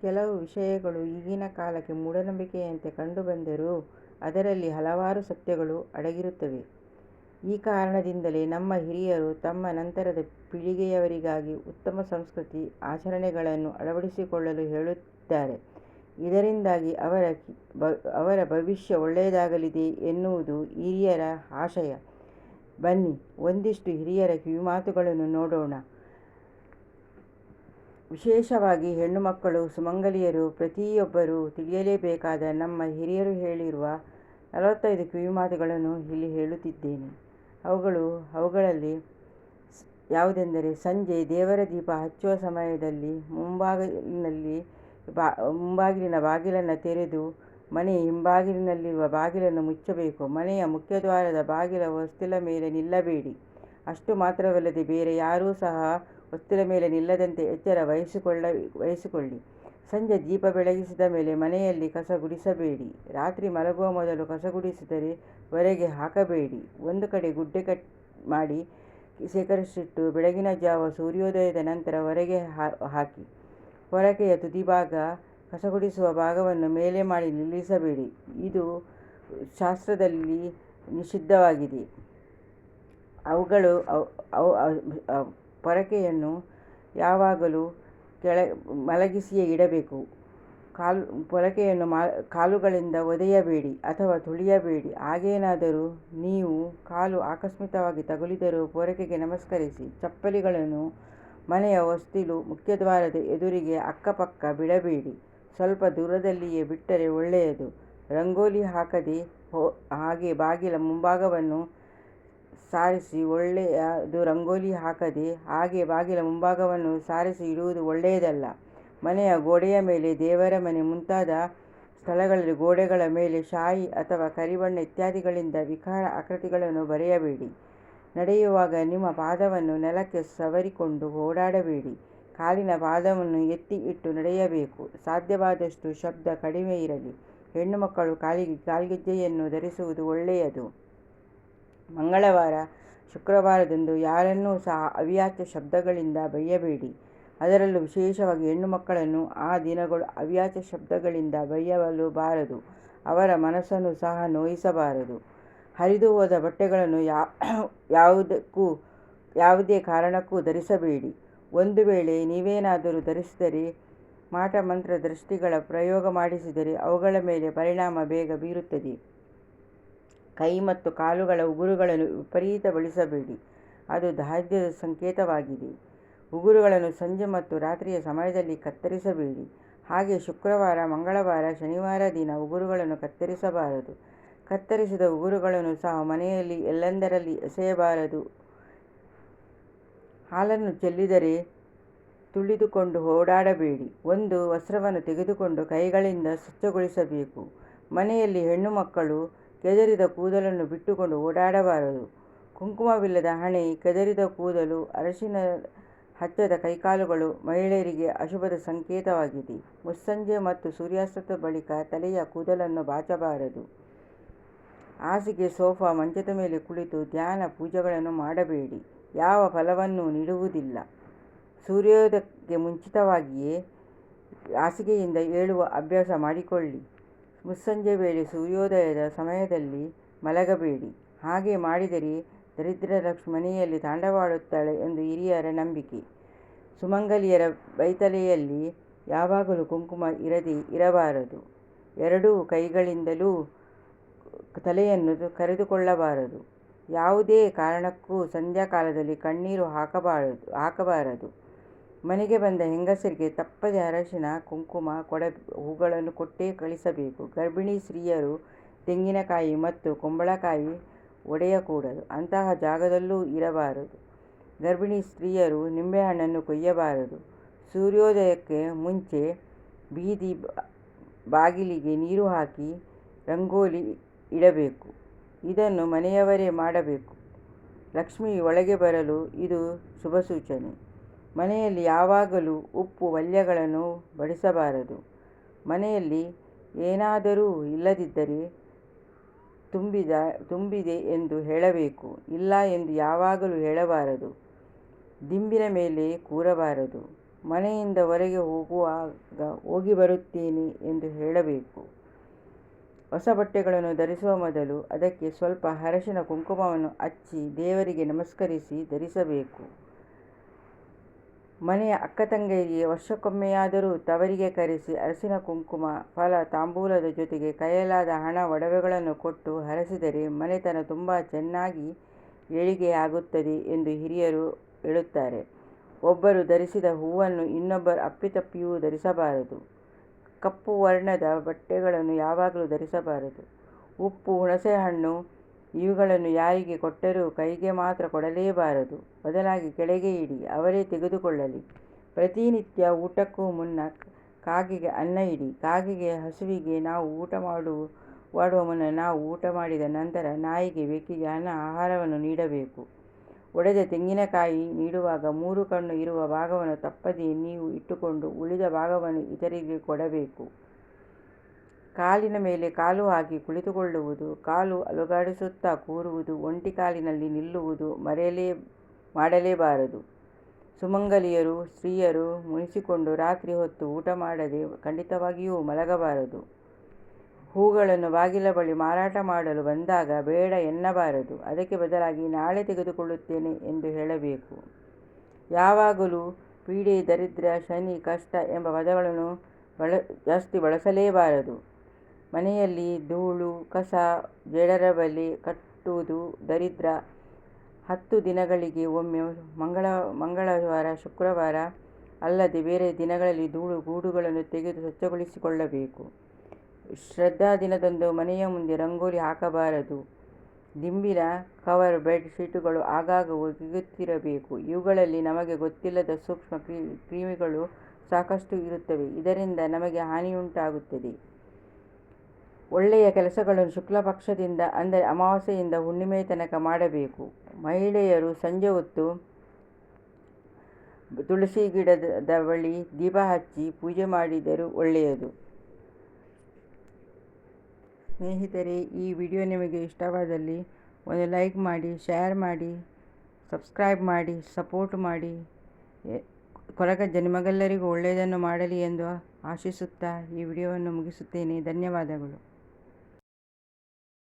ಕೆಲವು ವಿಷಯಗಳು ಈಗಿನ ಕಾಲಕ್ಕೆ ಮೂಢನಂಬಿಕೆಯಂತೆ ಕಂಡುಬಂದರೂ ಅದರಲ್ಲಿ ಹಲವಾರು ಸತ್ಯಗಳು ಅಡಗಿರುತ್ತವೆ. ಈ ಕಾರಣದಿಂದಲೇ ನಮ್ಮ ಹಿರಿಯರು ತಮ್ಮ ನಂತರದ ಪೀಳಿಗೆಯವರಿಗಾಗಿ ಉತ್ತಮ ಸಂಸ್ಕೃತಿ, ಆಚರಣೆಗಳನ್ನು ಅಳವಡಿಸಿಕೊಳ್ಳಲು ಹೇಳುತ್ತಾರೆ ಇದರಿಂದಾಗಿ ಅವರ ಭವಿಷ್ಯ ಒಳ್ಳೆಯದಾಗಲಿದೆ ಎನ್ನುವುದು ಹಿರಿಯರ ಆಶಯ. ಬನ್ನಿ ಒಂದಿಷ್ಟು ಹಿರಿಯರ ಕಿವಿಮಾತುಗಳನ್ನು ನೋಡೋಣ. ವಿಶೇಷವಾಗಿ ಹೆಣ್ಣು ಮಕ್ಕಳು, ಸುಮಂಗಲಿಯರು ಪ್ರತಿಯೊಬ್ಬರೂ ತಿಳಿಯಲೇಬೇಕಾದ ನಮ್ಮ ಹಿರಿಯರು ಹೇಳಿರುವ ನಲವತ್ತೈದು ಕಿವಿಮಾತುಗಳನ್ನು ಇಲ್ಲಿ ಹೇಳುತ್ತಿದ್ದೇನೆ. ಅವುಗಳು ಅವುಗಳಲ್ಲಿ ಯಾವುದೆಂದರೆ ಸಂಜೆ ದೇವರ ದೀಪ ಹಚ್ಚುವ ಸಮಯದಲ್ಲಿ ಮುಂಬಾಗಿಲಿನಲ್ಲಿ ಮುಂಬಾಗಿಲಿನ ಬಾಗಿಲನ್ನು ತೆರೆದು ಮನೆ ಹಿಂಬಾಗಿಲಿನಲ್ಲಿರುವ ಬಾಗಿಲನ್ನು ಮುಚ್ಚಬೇಕು. ಮನೆಯ ಮುಖ್ಯದ್ವಾರದ ಬಾಗಿಲ ಹೊಸ್ತಿಲ ಮೇಲೆ ನಿಲ್ಲಬೇಡಿ. ಅಷ್ಟು ಮಾತ್ರವಲ್ಲದೆ ಬೇರೆ ಯಾರೂ ಸಹ ಹೊಸ್ತಿಲ ಮೇಲೆ ನಿಲ್ಲದಂತೆ ಎಚ್ಚರ ವಹಿಸಿಕೊಳ್ಳಿ. ಸಂಜೆ ದೀಪ ಬೆಳಗಿಸಿದ ಮೇಲೆ ಮನೆಯಲ್ಲಿ ಕಸ ಗುಡಿಸಬೇಡಿ. ರಾತ್ರಿ ಮಲಗುವ ಮೊದಲು ಕಸ ಗುಡಿಸಿದರೆ ಹೊರಗೆ ಹಾಕಬೇಡಿ. ಒಂದು ಕಡೆ ಗುಡ್ಡೆ ಕಟ್ ಮಾಡಿ ಶೇಖರಿಸಿಟ್ಟು ಬೆಳಗಿನ ಜಾವ ಸೂರ್ಯೋದಯದ ನಂತರ ಹೊರಗೆ ಹಾಕಿ. ಹೊರಕೆಯ ತುದಿಭಾಗ, ಕಸಗುಡಿಸುವ ಭಾಗವನ್ನು ಮೇಲೆ ಮಾಡಿ ನಿಲ್ಲಿಸಬೇಡಿ. ಇದು ಶಾಸ್ತ್ರದಲ್ಲಿ ನಿಷಿದ್ಧವಾಗಿದೆ. ಪೊರಕೆಯನ್ನು ಯಾವಾಗಲೂ ಕೆಳ, ಮಲಗಿಸಿಯೇ ಇಡಬೇಕು. ಕಾಲು, ಪೊರಕೆಯನ್ನು ಕಾಲುಗಳಿಂದ ಒದೆಯಬೇಡಿ ಅಥವಾ ತುಳಿಯಬೇಡಿ. ಹಾಗೇನಾದರೂ ನೀವು ಕಾಲು ಆಕಸ್ಮಿಕವಾಗಿ ತಗುಲಿದರೂ ಪೊರಕೆಗೆ ನಮಸ್ಕರಿಸಿ. ಚಪ್ಪಲಿಗಳನ್ನು ಮನೆಯ ವಸ್ತಿಲು ಮುಖ್ಯದ್ವಾರದ ಎದುರಿಗೆ ಅಕ್ಕಪಕ್ಕ ಬಿಡಬೇಡಿ. ಸ್ವಲ್ಪ ದೂರದಲ್ಲಿಯೇ ಬಿಟ್ಟರೆ ಒಳ್ಳೆಯದು. ರಂಗೋಲಿ ಹಾಕದೆ ಹಾಗೆ ಬಾಗಿಲ ಮುಂಭಾಗವನ್ನು ಸಾರಿಸಿ ಒಳ್ಳೆಯದು ರಂಗೋಲಿ ಹಾಕದೆ ಹಾಗೆ ಬಾಗಿಲ ಮುಂಭಾಗವನ್ನು ಸಾರಿಸಿ ಇಡುವುದು ಒಳ್ಳೆಯದಲ್ಲ. ಮನೆಯ ಗೋಡೆಯ ಮೇಲೆ, ದೇವರ ಮನೆ ಮುಂತಾದ ಸ್ಥಳಗಳಲ್ಲಿ ಗೋಡೆಗಳ ಮೇಲೆ ಶಾಯಿ ಅಥವಾ ಕರಿಬಣ್ಣ ಇತ್ಯಾದಿಗಳಿಂದ ವಿಕಾರ ಆಕೃತಿಗಳನ್ನು ಬರೆಯಬೇಡಿ. ನಡೆಯುವಾಗ ನಿಮ್ಮ ಪಾದವನ್ನು ನೆಲಕ್ಕೆ ಸವರಿಕೊಂಡು ಓಡಾಡಬೇಡಿ. ಕಾಲಿನ ಪಾದವನ್ನು ಎತ್ತಿ ಇಟ್ಟು ನಡೆಯಬೇಕು. ಸಾಧ್ಯವಾದಷ್ಟು ಶಬ್ದ ಕಡಿಮೆ ಇರಲಿ. ಹೆಣ್ಣು ಮಕ್ಕಳು ಕಾಲಿಗೆ ಕಾಲ್ಗೆಜ್ಜೆಯನ್ನು ಧರಿಸುವುದು ಒಳ್ಳೆಯದು. ಮಂಗಳವಾರ, ಶುಕ್ರವಾರದಂದು ಯಾರನ್ನೂ ಸಹ ಅವ್ಯಾಚ್ಯ ಶಬ್ದಗಳಿಂದ ಬೈಯಬೇಡಿ. ಅದರಲ್ಲೂ ವಿಶೇಷವಾಗಿ ಹೆಣ್ಣು ಮಕ್ಕಳನ್ನು ಆ ದಿನಗಳು ಅವ್ಯಾಚ್ಯ ಶಬ್ದಗಳಿಂದ ಬೈಯಲು ಬಾರದು. ಅವರ ಮನಸ್ಸನ್ನು ಸಹ ನೋಯಿಸಬಾರದು. ಹರಿದು ಹೋದ ಬಟ್ಟೆಗಳನ್ನು ಯಾವುದಕ್ಕೂ ಯಾವುದೇ ಕಾರಣಕ್ಕೂ ಧರಿಸಬೇಡಿ. ಒಂದು ವೇಳೆ ನೀವೇನಾದರೂ ಧರಿಸಿದರೆ, ಮಾಟ ಮಂತ್ರ ದೃಷ್ಟಿಗಳ ಪ್ರಯೋಗ ಮಾಡಿಸಿದರೆ ಅವುಗಳ ಮೇಲೆ ಪರಿಣಾಮ ಬೇಗ ಬೀರುತ್ತದೆ. ಕೈ ಮತ್ತು ಕಾಲುಗಳ ಉಗುರುಗಳನ್ನು ವಿಪರೀತಗೊಳಿಸಬೇಡಿ. ಅದು ದಾರಿದ್ರ್ಯದ ಸಂಕೇತವಾಗಿದೆ. ಉಗುರುಗಳನ್ನು ಸಂಜೆ ಮತ್ತು ರಾತ್ರಿಯ ಸಮಯದಲ್ಲಿ ಕತ್ತರಿಸಬೇಡಿ. ಹಾಗೆ ಶುಕ್ರವಾರ, ಮಂಗಳವಾರ, ಶನಿವಾರ ದಿನ ಉಗುರುಗಳನ್ನು ಕತ್ತರಿಸಬಾರದು. ಕತ್ತರಿಸಿದ ಉಗುರುಗಳನ್ನು ಸಹ ಮನೆಯಲ್ಲಿ ಎಲ್ಲೆಂದರಲ್ಲಿ ಎಸೆಯಬಾರದು. ಹಾಲನ್ನು ಚೆಲ್ಲಿದರೆ ತುಳಿದುಕೊಂಡು ಓಡಾಡಬೇಡಿ. ಒಂದು ವಸ್ತ್ರವನ್ನು ತೆಗೆದುಕೊಂಡು ಕೈಗಳಿಂದ ಸ್ವಚ್ಛಗೊಳಿಸಬೇಕು. ಮನೆಯಲ್ಲಿ ಹೆಣ್ಣು ಮಕ್ಕಳು ಕೆದರಿದ ಕೂದಲನ್ನು ಬಿಟ್ಟುಕೊಂಡು ಓಡಾಡಬಾರದು. ಕುಂಕುಮವಿಲ್ಲದ ಹಣೆ, ಕೆದರಿದ ಕೂದಲು, ಅರಶಿನ ಹಚ್ಚದ ಕೈಕಾಲುಗಳು ಮಹಿಳೆಯರಿಗೆ ಅಶುಭದ ಸಂಕೇತವಾಗಿದೆ. ಮುಸ್ಸಂಜೆ ಮತ್ತು ಸೂರ್ಯಾಸ್ತದ ಬಳಿಕ ತಲೆಯ ಕೂದಲನ್ನು ಬಾಚಬಾರದು. ಹಾಸಿಗೆ, ಸೋಫಾ, ಮಂಚದ ಮೇಲೆ ಕುಳಿತು ಧ್ಯಾನ, ಪೂಜೆಗಳನ್ನು ಮಾಡಬೇಡಿ. ಯಾವ ಫಲವನ್ನೂ ನೀಡುವುದಿಲ್ಲ. ಸೂರ್ಯೋದಯಕ್ಕೆ ಮುಂಚಿತವಾಗಿಯೇ ಹಾಸಿಗೆಯಿಂದ ಏಳುವ ಅಭ್ಯಾಸ ಮಾಡಿಕೊಳ್ಳಿ. ಮುಸ್ಸಂಜೆ ವೇಳೆ ಸೂರ್ಯೋದಯದ ಸಮಯದಲ್ಲಿ ಮಲಗಬೇಡಿ. ಹಾಗೆ ಮಾಡಿದರೆ ದರಿದ್ರ ಮನೆಯಲ್ಲಿ ತಾಂಡವಾಡುತ್ತಾಳೆ ಎಂದು ಹಿರಿಯರ ನಂಬಿಕೆ. ಸುಮಂಗಲಿಯರ ಬೈತಲೆಯಲ್ಲಿ ಯಾವಾಗಲೂ ಕುಂಕುಮ ಇರದೇ ಇರಬಾರದು. ಎರಡೂ ಕೈಗಳಿಂದಲೂ ತಲೆಯನ್ನು ಕರೆದುಕೊಳ್ಳಬಾರದು. ಯಾವುದೇ ಕಾರಣಕ್ಕೂ ಸಂಧ್ಯಾಕಾಲದಲ್ಲಿ ಕಣ್ಣೀರು ಹಾಕಬಾರದು ಹಾಕಬಾರದು. ಮನೆಗೆ ಬಂದ ಹೆಂಗಸರಿಗೆ ತಪ್ಪದೆ ಅರಶಿನ, ಕುಂಕುಮ, ಹೂಗಳನ್ನು ಕೊಟ್ಟೇ ಕಳಿಸಬೇಕು. ಗರ್ಭಿಣಿ ಸ್ತ್ರೀಯರು ತೆಂಗಿನಕಾಯಿ ಮತ್ತು ಕುಂಬಳಕಾಯಿ ಒಡೆಯಕೂಡದು. ಅಂತಹ ಜಾಗದಲ್ಲೂ ಇರಬಾರದು. ಗರ್ಭಿಣಿ ಸ್ತ್ರೀಯರು ನಿಂಬೆಹಣ್ಣನ್ನು ಕೊಯ್ಯಬಾರದು. ಸೂರ್ಯೋದಯಕ್ಕೆ ಮುಂಚೆ ಬೀದಿ ಬಾಗಿಲಿಗೆ ನೀರು ಹಾಕಿ ರಂಗೋಲಿ ಇಡಬೇಕು. ಇದನ್ನು ಮನೆಯವರೇ ಮಾಡಬೇಕು. ಲಕ್ಷ್ಮಿ ಒಳಗೆ ಬರಲು ಇದು ಶುಭಸೂಚನೆ. ಮನೆಯಲ್ಲಿ ಯಾವಾಗಲೂ ಉಪ್ಪು ವಲ್ಯಗಳನ್ನು ಬಡಿಸಬಾರದು. ಮನೆಯಲ್ಲಿ ಏನಾದರೂ ಇಲ್ಲದಿದ್ದರೆ ತುಂಬಿದ, ತುಂಬಿದೆ ಎಂದು ಹೇಳಬೇಕು. ಇಲ್ಲ ಎಂದು ಯಾವಾಗಲೂ ಹೇಳಬಾರದು. ದಿಂಬಿನ ಮೇಲೆ ಕೂರಬಾರದು. ಮನೆಯಿಂದ ಹೊರಗೆ ಹೋಗುವಾಗ ಹೋಗಿ ಬರುತ್ತೇನೆ ಎಂದು ಹೇಳಬೇಕು ಹೊಸ ಬಟ್ಟೆಗಳನ್ನು ಧರಿಸುವ ಮೊದಲು ಅದಕ್ಕೆ ಸ್ವಲ್ಪ ಅರಶಿನ ಕುಂಕುಮವನ್ನು ಹಚ್ಚಿ ದೇವರಿಗೆ ನಮಸ್ಕರಿಸಿ ಧರಿಸಬೇಕು ಮನೆಯ ಅಕ್ಕ ತಂಗಿಯರಿಗೆ ವರ್ಷಕ್ಕೊಮ್ಮೆಯಾದರೂ ತವರಿಗೆ ಕರೆಸಿ ಅರಿಶಿನ ಕುಂಕುಮ, ಫಲ, ತಾಂಬೂಲದ ಜೊತೆಗೆ ಕೈಯಲಾದ ಹಣ, ಒಡವೆಗಳನ್ನು ಕೊಟ್ಟು ಹರಸಿದರೆ ಮನೆತನ ತುಂಬ ಚೆನ್ನಾಗಿ ಏಳಿಗೆಯಾಗುತ್ತದೆ ಎಂದು ಹಿರಿಯರು ಹೇಳುತ್ತಾರೆ. ಒಬ್ಬರು ಧರಿಸಿದ ಹೂವನ್ನು ಇನ್ನೊಬ್ಬರು ಅಪ್ಪಿತಪ್ಪಿಯೂ ಧರಿಸಬಾರದು. ಕಪ್ಪು ವರ್ಣದ ಬಟ್ಟೆಗಳನ್ನು ಯಾವಾಗಲೂ ಧರಿಸಬಾರದು. ಉಪ್ಪು, ಹುಣಸೆಹಣ್ಣು ಇವುಗಳನ್ನು ಯಾರಿಗೆ ಕೊಟ್ಟರೂ ಕೈಗೆ ಮಾತ್ರ ಕೊಡಲೇಬಾರದು. ಬದಲಾಗಿ ಕೆಳಗೆ ಇಡಿ, ಅವರೇ ತೆಗೆದುಕೊಳ್ಳಲಿ. ಪ್ರತಿನಿತ್ಯ ಊಟಕ್ಕೂ ಮುನ್ನ ಕಾಗೆಗೆ ಅನ್ನ ಇಡಿ. ಕಾಗೆಗೆ ಹಸುವಿಗೆ ನಾವು ಊಟ ಮಾಡು, ಮಾಡುವ ಮುನ್ನ ನಾವು ಊಟ ಮಾಡಿದ ನಂತರ ನಾಯಿಗೆ ಬೆಕ್ಕಿಗೆ ಅನ್ನ, ಆಹಾರವನ್ನು ನೀಡಬೇಕು. ಒಡೆದ ತೆಂಗಿನಕಾಯಿ ನೀಡುವಾಗ ಮೂರು ಕಣ್ಣು ಇರುವ ಭಾಗವನ್ನು ತಪ್ಪದೇ ನೀವು ಇಟ್ಟುಕೊಂಡು ಉಳಿದ ಭಾಗವನ್ನು ಇತರಿಗೆ ಕೊಡಬೇಕು. ಕಾಲಿನ ಮೇಲೆ ಕಾಲು ಹಾಕಿ ಕುಳಿತುಕೊಳ್ಳುವುದು, ಕಾಲು ಅಲುಗಾಡಿಸುತ್ತಾ ಕೂರುವುದು, ಒಂಟಿ ಕಾಲಿನಲ್ಲಿ ನಿಲ್ಲುವುದು ಮರೆಯಲೇ, ಮಾಡಲೇಬಾರದು. ಸುಮಂಗಲಿಯರು, ಸ್ತ್ರೀಯರು ಮುನಿಸಿಕೊಂಡು ರಾತ್ರಿ ಹೊತ್ತು ಊಟ ಮಾಡದೆ ಖಂಡಿತವಾಗಿಯೂ ಮಲಗಬಾರದು. ಹೂಗಳನ್ನು ಬಾಗಿಲ ಬಳಿ ಮಾರಾಟ ಮಾಡಲು ಬಂದಾಗ ಬೇಡ ಎನ್ನಬಾರದು. ಅದಕ್ಕೆ ಬದಲಾಗಿ ನಾಳೆ ತೆಗೆದುಕೊಳ್ಳುತ್ತೇನೆ ಎಂದು ಹೇಳಬೇಕು. ಯಾವಾಗಲೂ ಪೀಡೆ, ದರಿದ್ರ, ಶನಿ, ಕಷ್ಟ ಎಂಬ ಪದಗಳನ್ನು ಬಳ, ಜಾಸ್ತಿ ಬಳಸಲೇಬಾರದು. ಮನೆಯಲ್ಲಿ ಧೂಳು, ಕಸ ಬಲೆ ಕಟ್ಟುವುದು ದರಿದ್ರ. ಹತ್ತು ದಿನಗಳಿಗೆ ಒಮ್ಮೆ ಮಂಗಳ, ಮಂಗಳವಾರ, ಶುಕ್ರವಾರ ಅಲ್ಲದೆ ಬೇರೆ ದಿನಗಳಲ್ಲಿ ಧೂಳು ಗೂಡುಗಳನ್ನು ತೆಗೆದು ಸ್ವಚ್ಛಗೊಳಿಸಿಕೊಳ್ಳಬೇಕು. ಶ್ರದ್ಧಾ ದಿನದಂದು ಮನೆಯ ಮುಂದೆ ರಂಗೋಲಿ ಹಾಕಬಾರದು. ದಿಂಬಿನ ಕವರ್ ಬೆಡ್ ಶೀಟುಗಳು ಆಗಾಗ ಒಗೆಯುತ್ತಿರಬೇಕು. ಇವುಗಳಲ್ಲಿ ನಮಗೆ ಗೊತ್ತಿಲ್ಲದ ಸೂಕ್ಷ್ಮ ಕ್ರಿಮಿಗಳು ಸಾಕಷ್ಟು ಇರುತ್ತವೆ. ಇದರಿಂದ ನಮಗೆ ಹಾನಿಯುಂಟಾಗುತ್ತದೆ. ಒಳ್ಳೆಯ ಕೆಲಸಗಳನ್ನು ಶುಕ್ಲಪಕ್ಷದಿಂದ, ಅಂದರೆ ಅಮಾವಾಸ್ಯೆಯಿಂದ ಹುಣ್ಣಿಮೆ ತನಕ ಮಾಡಬೇಕು. ಮಹಿಳೆಯರು ಸಂಜೆ ಹೊತ್ತು ತುಳಸಿ ಗಿಡದ ಬಳಿ ದೀಪ ಹಚ್ಚಿ ಪೂಜೆ ಮಾಡಿದರೂ ಒಳ್ಳೆಯದು. ಸ್ನೇಹಿತರೆ, ಈ ವಿಡಿಯೋ ನಿಮಗೆ ಇಷ್ಟವಾದಲ್ಲಿ ಒಂದು ಲೈಕ್ ಮಾಡಿ, ಶೇರ್ ಮಾಡಿ, ಸಬ್ಸ್ಕ್ರೈಬ್ ಮಾಡಿ, ಸಪೋರ್ಟ್ ಮಾಡಿ. ಕೊರಗ ನಿಮಗೆಲ್ಲರಿಗೂ ಒಳ್ಳೆಯದನ್ನು ಮಾಡಲಿ ಎಂದು ಆಶಿಸುತ್ತಾ ಈ ವಿಡಿಯೋವನ್ನು ಮುಗಿಸುತ್ತೇನೆ. ಧನ್ಯವಾದಗಳು.